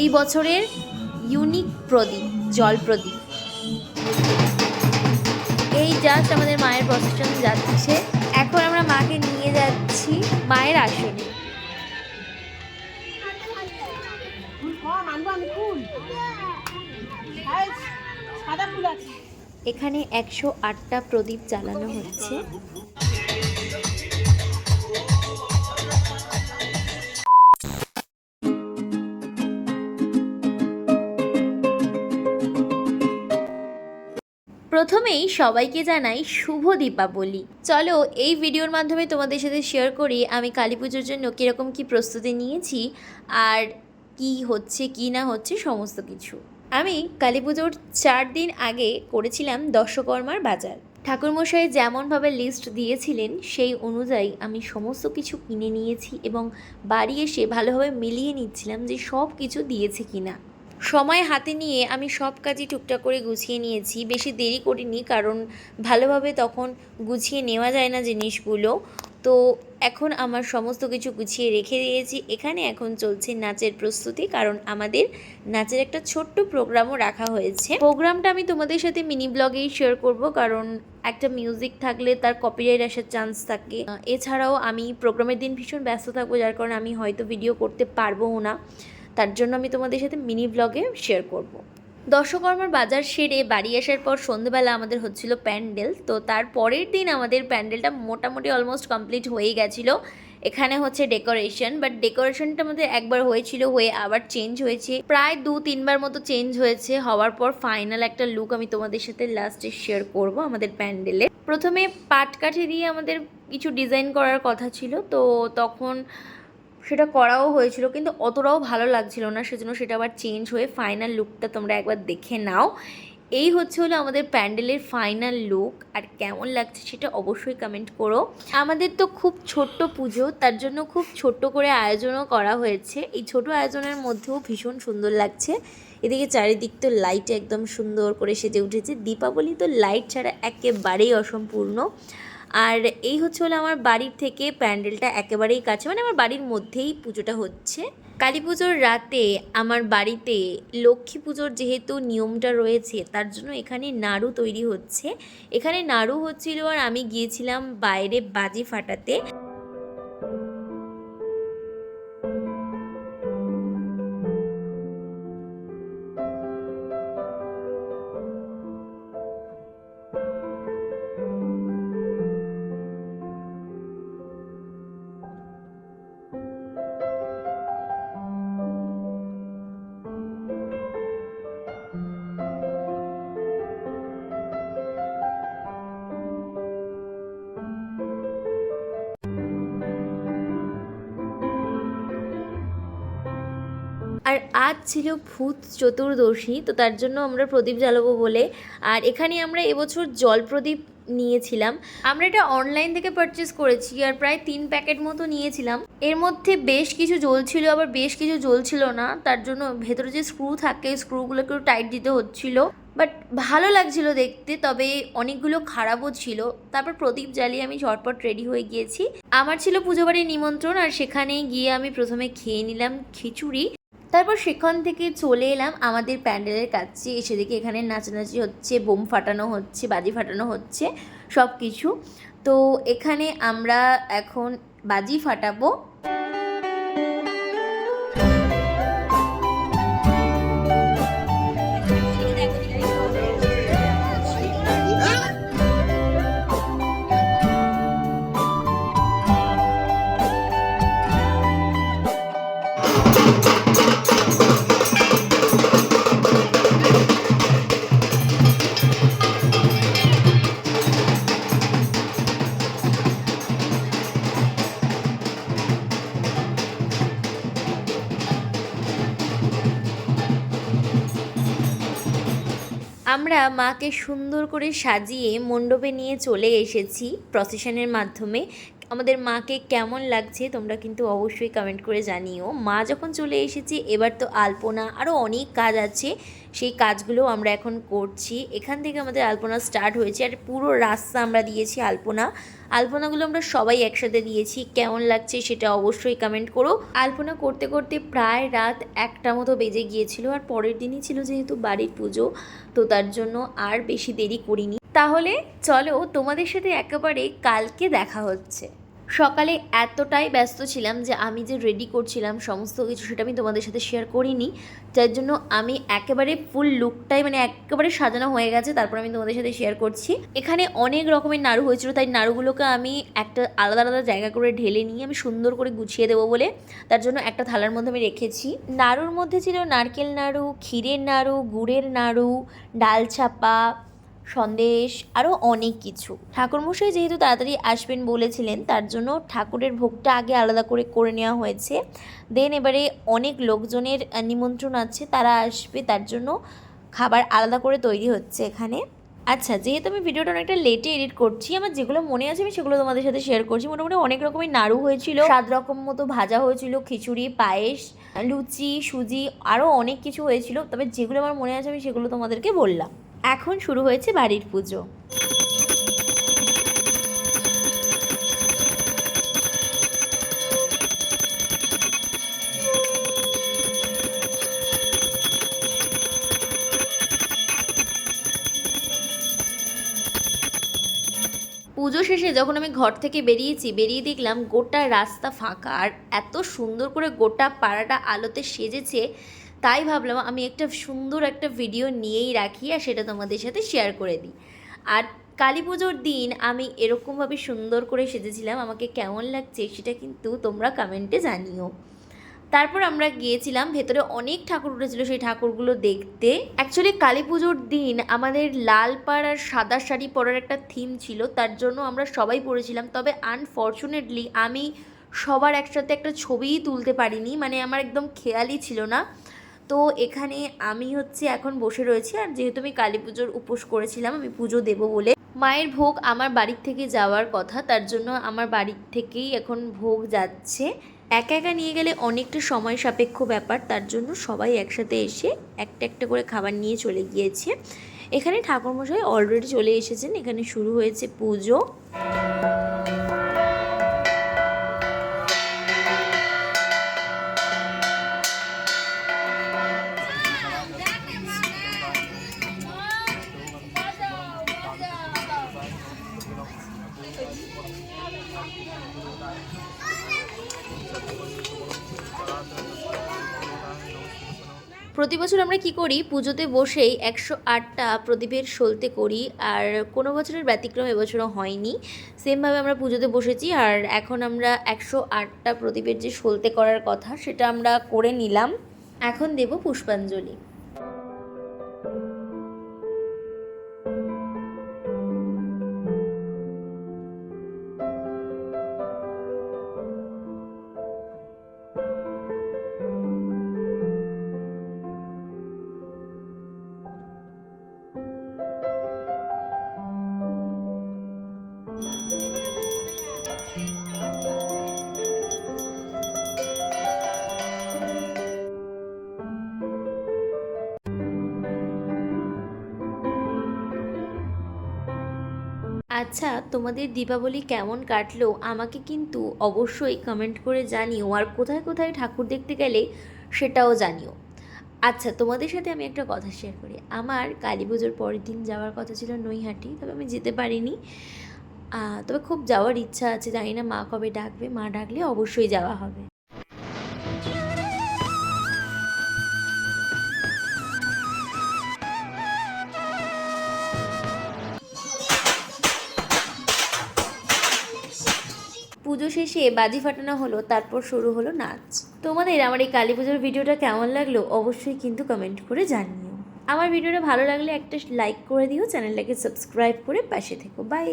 এই বছরের ইউনিক প্রদীপ, জল প্রদীপ। এই জাস্ট আমাদের মায়ের প্রসেশন যাচ্ছে। এখন আমরা মাকে নিয়ে যাচ্ছি মায়ের আসনে। এখানে একশো আটটা প্রদীপ জ্বালানো হচ্ছে। প্রথমেই সবাইকে জানাই শুভ দীপাবলি। চলো এই ভিডিওর মাধ্যমে তোমাদের সাথে শেয়ার করি আমি কালী পুজোর জন্য কীরকম কী প্রস্তুতি নিয়েছি আর কি হচ্ছে, কি না হচ্ছে, সমস্ত কিছু। আমি কালী পুজোর চার দিন আগে করেছিলাম দশকর্মার বাজার। ঠাকুরমশাই যেমনভাবে লিস্ট দিয়েছিলেন, সেই অনুযায়ী আমি সমস্ত কিছু কিনে নিয়েছি এবং বাড়ি এসে ভালোভাবে মিলিয়ে নিচ্ছিলাম যে সব কিছু দিয়েছে কিনা। সময় হাতে নিয়ে আমি সব কাজই টুকটাক করে গুছিয়ে নিয়েছি। বেশি দেরি করিনি, কারণ ভালোভাবে তখন গুছিয়ে নেওয়া যায় না জিনিসগুলো। তো এখন আমার সমস্ত কিছু গুছিয়ে রেখে দিয়েছি। এখানে এখন চলছে নাচের প্রস্তুতি, কারণ আমাদের নাচের একটা ছোট্ট প্রোগ্রামও রাখা হয়েছে। প্রোগ্রামটা আমি তোমাদের সাথে মিনি ব্লগেই শেয়ার করব, কারণ একটা মিউজিক থাকলে তার কপিরাইট আসার চান্স থাকে। এছাড়াও আমি প্রোগ্রামের দিন ভীষণ ব্যস্ত থাকব, যার কারণে আমি হয়তো ভিডিও করতে পারব না। তার জন্য আমি তোমাদের সাথে মিনি ব্লগে শেয়ার করব। দর্শকর্মার বাজার সেরে বাড়ি আসার পর সন্ধ্যেবেলা আমাদের হচ্ছিল প্যান্ডেল, তো তার পরের দিন আমাদের প্যান্ডেলটা মোটামুটি অলমোস্ট কমপ্লিট হয়ে গেছিল। এখানে হচ্ছে ডেকোরেশন বাট ডেকোরেশনটা আমাদের একবার হয়েছিল, হয়ে আবার চেঞ্জ হয়েছে। প্রায় দু তিনবার মতো চেঞ্জ হয়েছে, হওয়ার পর ফাইনাল একটা লুক আমি তোমাদের সাথে লাস্টে শেয়ার করব আমাদের প্যান্ডেলে। প্রথমে পাটকাঠি দিয়ে আমাদের কিছু ডিজাইন করার কথা ছিল, তো তখন সেটা করাও হয়েছিল, কিন্তু অতটাও ভালো লাগছিল না, সেজন্য সেটা আবার চেঞ্জ হয়ে ফাইনাল লুকটা তোমরা একবার দেখে নাও। এই হচ্ছে হলো আমাদের প্যান্ডেলের ফাইনাল লুক আর কেমন লাগছে সেটা অবশ্যই কমেন্ট করো। আমাদের তো খুব ছোট্ট পুজো, তার জন্য খুব ছোট্ট করে আয়োজনও করা হয়েছে। এই ছোট আয়োজনের মধ্যেও ভীষণ সুন্দর লাগছে। এদিকে চারিদিক তো লাইট একদম সুন্দর করে সেজে উঠেছে। দীপাবলি তো লাইট ছাড়া একেবারেই অসম্পূর্ণ। আর এই হচ্ছে হলো আমার বাড়ির থেকে প্যান্ডেলটা একেবারেই কাছে মানে আমার বাড়ির মধ্যেই পুজোটা হচ্ছে। কালী পুজোর রাতে আমার বাড়িতে লক্ষ্মী পুজোর যেহেতু নিয়মটা রয়েছে, তার জন্য এখানে নাড়ু তৈরি হচ্ছে। এখানে নাড়ু হচ্ছিল আর আমি গিয়েছিলাম বাইরে বাজি ফাটাতে। আর আজ ছিল ভূত চতুর্দশী, তো তার জন্য আমরা প্রদীপ জ্বালাবো বলে। আর এখানে আমরা এবছর জল প্রদীপ নিয়েছিলাম। আমরা এটা অনলাইন থেকে পারচেস করেছি আর প্রায় তিন প্যাকেট মতো নিয়েছিলাম। এর মধ্যে বেশ কিছু জ্বলছিল আবার বেশ কিছু জ্বলছিল না। তার জন্য ভেতরে যে স্ক্রু থাকে স্ক্রুগুলোকে টাইট দিতে হচ্ছিল। বাট ভালো লাগছিল দেখতে, তবে অনেকগুলো খারাপও ছিল। তারপর প্রদীপ জ্বালিয়ে আমি ঝটপট রেডি হয়ে গিয়েছি। আমার ছিল পুজো বাড়ির নিমন্ত্রণ, আর সেখানে গিয়ে আমি প্রথমে খেয়ে নিলাম খিচুড়ি। তারপর সেখান থেকে চলে এলাম আমাদের প্যান্ডেলের কাছে। এসে দেখি এখানে নাচানাচি হচ্ছে, বোম ফাটানো হচ্ছে, বাজি ফাটানো হচ্ছে সব কিছু তো এখানে আমরা এখন বাজি ফাটাবো। মাকে সুন্দর করে সাজিয়ে মণ্ডপে নিয়ে চলে এসেছি প্রসেশনের মাধ্যমে। আমাদের মাকে কেমন লাগছে তোমরা কিন্তু অবশ্যই কমেন্ট করে জানিও। মা যখন চলে এসেছে, এবার তো আলপনা আরও অনেক কাজ আছে। সেই কাজগুলো আমরা এখন করছি। এখান থেকে আমাদের আলপনা স্টার্ট হয়েছে আর পুরো রাস্তা আমরা দিয়েছি আলপনা। আলপনাগুলো আমরা সবাই একসাথে দিয়েছি। কেমন লাগছে সেটা অবশ্যই কমেন্ট করো। আলপনা করতে করতে প্রায় রাত একটা মতো বেজে গিয়েছিল আর পরের দিনই ছিল যেহেতু বাড়ির পুজো, তো তার জন্য আর বেশি দেরি করিনি। তাহলে চলো তোমাদের সাথে একেবারে কালকে দেখা হচ্ছে। সকালে এতটাই ব্যস্ত ছিলাম যে আমি যে রেডি করছিলাম সমস্ত কিছু সেটা আমি তোমাদের সাথে শেয়ার করিনি। যার জন্য আমি একেবারে ফুল লুকটাই মানে একেবারে সাজানো হয়ে গেছে, তারপর আমি তোমাদের সাথে শেয়ার করছি। এখানে অনেক রকমের নাড়ু হয়েছিল, তাই নাড়ুগুলোকে আমি একটা আলাদা আলাদা জায়গা করে ঢেলে নিয়ে আমি সুন্দর করে গুছিয়ে দেবো বলে তার জন্য একটা থালার মধ্যে আমি রেখেছি। নাড়ুর মধ্যে ছিল নারকেল নাড়ু, ক্ষীরের নাড়ু, গুড়ের নাড়ু, ডাল চাপা সন্দেশ আরও অনেক কিছু। ঠাকুরমশাই যেহেতু তাড়াতাড়ি আসবেন বলেছিলেন, তার জন্য ঠাকুরের ভোগটা আগে আলাদা করে করে নেওয়া হয়েছে। দেন এবারে অনেক লোকজনের নিমন্ত্রণ আছে, তারা আসবে, তার জন্য খাবার আলাদা করে তৈরি হচ্ছে এখানে। আচ্ছা যেহেতু আমি ভিডিওটা অনেকটা লেটে এডিট করছি, আমার যেগুলো মনে আছে আমি সেগুলো তোমাদের সাথে শেয়ার করছি। মোটামুটি অনেক রকমের নাড়ু হয়েছিল সাত রকম মতো ভাজা হয়েছিল, খিচুড়ি, পায়েস, লুচি, সুজি আরও অনেক কিছু হয়েছিল। তবে যেগুলো আমার মনে আছে আমি সেগুলো তোমাদেরকে বললাম। এখন শুরু হয়েছে বাড়ির পুজো। পুজো শেষে যখন আমি ঘর থেকে বেরিয়েছি, বেরিয়ে দেখলাম গোটা রাস্তা ফাঁকা। আর এত সুন্দর করে গোটা পাড়াটা আলোতে সেজেছে তাই ভাবলাম আমি একটা সুন্দর একটা ভিডিও নিয়েই রাখি আর সেটা তোমাদের সাথে শেয়ার করে দিই। আর কালী পুজোর দিন আমি এরকমভাবে সুন্দর করে সেজেছিলাম, আমাকে কেমন লাগছে সেটা কিন্তু তোমরা কমেন্টে জানিও। তারপর আমরা গিয়েছিলাম, ভেতরে অনেক ঠাকুর উঠেছিল সেই ঠাকুরগুলো দেখতে। অ্যাকচুয়ালি কালী পুজোর দিন আমাদের লাল পাড় আর সাদা শাড়ি পরার একটা থিম ছিল, তার জন্য আমরা সবাই পরেছিলাম। তবে আনফর্চুনেটলি আমি সবার একসাথে একটা ছবিই তুলতে পারিনি মানে আমার একদম খেয়ালই ছিল না। তো এখানে আমি হচ্ছে এখন বসে রয়েছি, আর যেহেতু আমি কালী পুজোর উপোস করেছিলাম, আমি পুজো দেবো বলে। মায়ের ভোগ আমার বাড়ির থেকে যাওয়ার কথা, তার জন্য আমার বাড়ির থেকেই এখন ভোগ যাচ্ছে। একা একা নিয়ে গেলে অনেকটা সময় সাপেক্ষ ব্যাপার, তার জন্য সবাই একসাথে এসে একটা একটা করে খাবার নিয়ে চলে গিয়েছে। এখানে ঠাকুরমশাই অলরেডি চলে এসেছেন, এখানে শুরু হয়েছে পুজো। প্রতি বছর আমরা কি করি? পুজোতে বসেই একশো আটটা প্রদীপের সলতে করি আর কোনো বছরের ব্যতিক্রম এবছরও হয়নি। সেমভাবে আমরা পুজোতে বসেছি আর এখন আমরা একশো আটটা প্রদীপের যে সলতে করার কথা সেটা আমরা করে নিলাম। এখন দেব পুষ্পাঞ্জলি। আচ্ছা তোমাদের দীপাবলি কেমন কাটলো? আমাকে কিন্তু অবশ্যই কমেন্ট করে জানিও আর কোথায় কোথায় ঠাকুর দেখতে গেলে সেটাও জানিও। আচ্ছা তোমাদের সাথে আমি একটা কথা শেয়ার করি। আমার কালী পুজোর পরের দিন যাওয়ার কথা ছিল নৈহাটি, তবে আমি যেতে পারিনি। তবে খুব যাওয়ার ইচ্ছা আছে, জানি না মা কবে ডাকবে, মা ডাকলে অবশ্যই যাওয়া হবে। শেষে বাজি ফাটানো হলো, তারপর শুরু হলো নাচ। তোমাদের আমার এই কালী পুজোর ভিডিওটা কেমন লাগল অবশ্যই কিন্তু কমেন্ট করে জানিও। আমার ভিডিওটা ভালো লাগলে একটা লাইক করে দিও, চ্যানেলটাকে সাবস্ক্রাইব করে পাশে থেকো। বাই